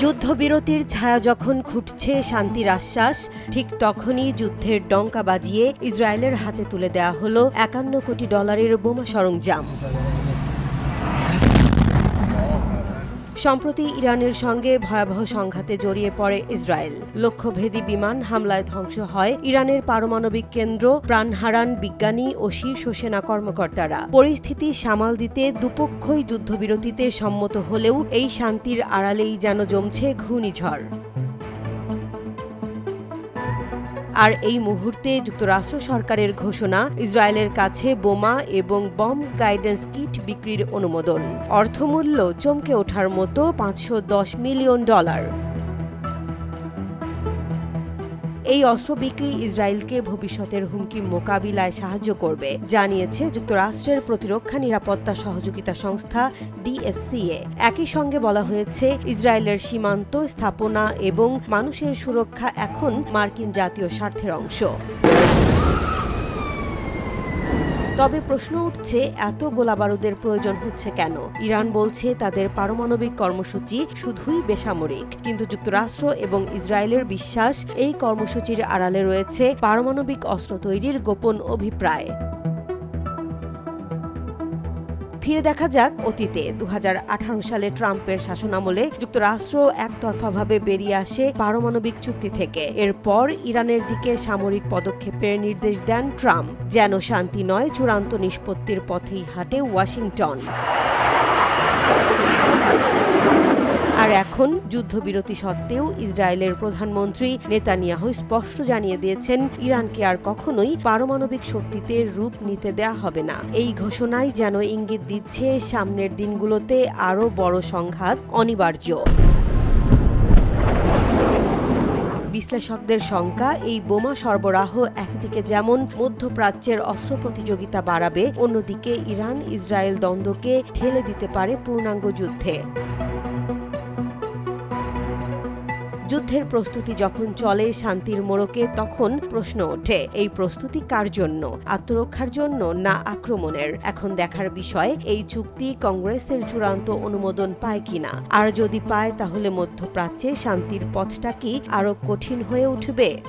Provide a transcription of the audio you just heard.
যুদ্ধবিরতির ছায়া যখন খুঁটছে শান্তির আশ্বাস, ঠিক তখনই যুদ্ধের ডঙ্কা বাজিয়ে ইসরায়েলের হাতে তুলে দেয়া হলো একান্ন কোটি ডলারের বোমা সরঞ্জাম। সম্প্রতি ইরানের সঙ্গে ভয়াবহ সংঘাতে জড়িয়ে পড়ে ইসরায়েল। লক্ষ্যভেদী বিমান হামলায় ধ্বংস হয় ইরানের পারমাণবিক কেন্দ্র প্রাণ হারান বিজ্ঞানী ও শীর্ষ সেনা কর্মকর্তারা। পরিস্থিতি সামাল দিতে দুপক্ষই যুদ্ধবিরতিতে সম্মত হলেও এই শান্তির আড়ালেই যেন জমছে ঘূর্ণিঝড়। আর এই মুহূর্তে যুক্তরাষ্ট্র সরকারের ঘোষণা, ইসরায়েলের কাছে বোমা এবং বম গাইডেন্স কিট বিক্রির অনুমোদন। অর্থমূল্য চমকে ওঠার মতো পাঁচশো দশ মিলিয়ন ডলার। এই অস্ত্র বিক্রি ইসরায়েলকে ভবিষ্যতের হুমকি মোকাবিলায় সাহায্য করবে, জানিয়েছে যুক্তরাষ্ট্রের প্রতিরক্ষা নিরাপত্তা সহযোগিতা সংস্থা ডিএসসিএ। একই সঙ্গে বলা হয়েছে, ইসরায়েলের সীমান্ত স্থাপনা এবং মানুষের সুরক্ষা এখন মার্কিন জাতীয় স্বার্থের অংশ। তবে প্রশ্ন উঠছে, এত গোলাবারুদের প্রয়োজন হচ্ছে কেন? ইরান বলছে তাদের পারমাণবিক কর্মসূচি শুধুই বেসামরিক। কিন্তু যুক্তরাষ্ট্র এবং ইসরায়েলের বিশ্বাস এই কর্মসূচির আড়ালে রয়েছে পারমাণবিক অস্ত্র তৈরির গোপন অভিপ্রায়। ফিরে দেখা যাক অতীতে। দু হাজার আঠারো সালে ট্রাম্পের শাসনামলে যুক্তরাষ্ট্র একতরফাভাবে বেরিয়ে আসে পারমাণবিক চুক্তি থেকে। এরপর ইরানের দিকে সামরিক পদক্ষেপের নির্দেশ দেন ট্রাম্প। যেন শান্তি নয়, চূড়ান্ত নিষ্পত্তির পথেই হাঁটে ওয়াশিংটন। আর এখন যুদ্ধবিরতি সত্ত্বেও ইসরায়েলের প্রধানমন্ত্রী নেতানিয়াহু স্পষ্ট জানিয়ে দিয়েছেন, ইরানকে আর কখনোই পারমাণবিক শক্তিতে রূপ নিতে দেয়া হবে না। এই ঘোষণাই যেন ইঙ্গিত দিচ্ছে সামনের দিনগুলোতে আরও বড় সংঘাত অনিবার্য। বিশ্লেষকদের শঙ্কা, এই বোমা সরবরাহ একদিকে যেমন মধ্যপ্রাচ্যের অস্ত্র প্রতিযোগিতা বাড়াবে, অন্যদিকে ইরান ইসরায়েল দ্বন্দ্বকে ঠেলে দিতে পারে পূর্ণাঙ্গ যুদ্ধে। যুদ্ধের প্রস্তুতি যখন চলে শান্তির মোড়কে, তখন প্রশ্ন ওঠে, এই প্রস্তুতি কার জন্য? আত্মরক্ষার জন্য না আক্রমণের? এখন দেখার বিষয়, এই চুক্তি কংগ্রেসের চূড়ান্ত অনুমোদন পায় কিনা? আর যদি পায়, তাহলে মধ্যপ্রাচ্যে শান্তির পথটা কি আরও কঠিন হয়ে উঠবে?